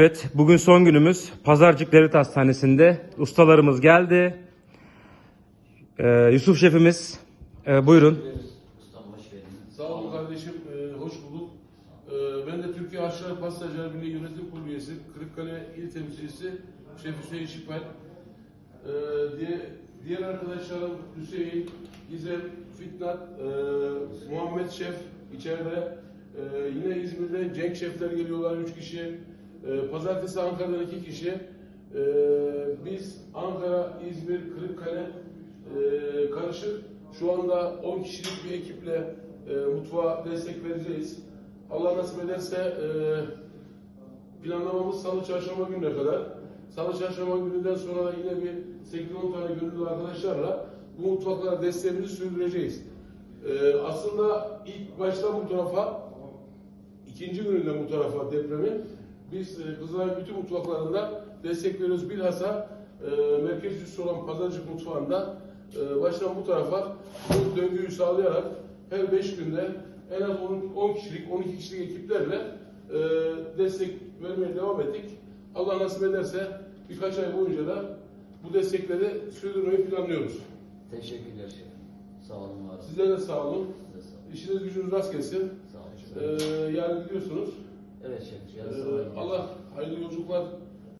Evet, bugün son günümüz. Pazarcık Devlet Hastanesi'nde ustalarımız geldi. Ee, Yusuf şefimiz, e, buyurun. Sağ olun kardeşim, ee, hoş bulduk. Ee, ben de Türkiye Aşçılar Pastacılar Birliği Yönetim Kurulu üyesi, Kırıkkale İl Temsilcisi Şef Hüseyin Şipel. Ee, diye, diğer arkadaşlarım Hüseyin, İzem, Fitnat, ee, Muhammed Şef içeride. Ee, yine İzmir'den Cenk Şefler geliyorlar, üç kişi. Ee, Pazartesi Ankara'dan iki kişi. Ee, biz Ankara, İzmir, Kırıkkale ee, karışık. Şu anda 10 kişilik bir ekiple e, mutfağa destek vereceğiz. Allah nasip ederse e, planlamamız salı çarşamba gününe kadar. Salı çarşamba gününden sonra da yine bir 8-10 tane gönüllü arkadaşlarla bu mutfaklara desteğimizi sürdüreceğiz. E, aslında ilk başta bu tarafa ikinci gününde bu tarafa depremin biz e, Kızılay bütün mutfaklarında destek veriyoruz. Bilhassa e, merkez üssü olan Pazarcık mutfağında e, baştan bu tarafa bu döngüyü sağlayarak her 5 günde en az 10, 10 kişilik, 12 kişilik ekiplerle e, destek vermeye devam ettik. Allah nasip ederse birkaç ay boyunca da bu destekleri sürdürmeyi planlıyoruz. Teşekkürler şefim. Sağ olun var. olun. Sizlere de sağ olun. Size sağ olun. İşiniz gücünüz rast gelsin. Sağ olun. Ee, hayırlı yolculuklar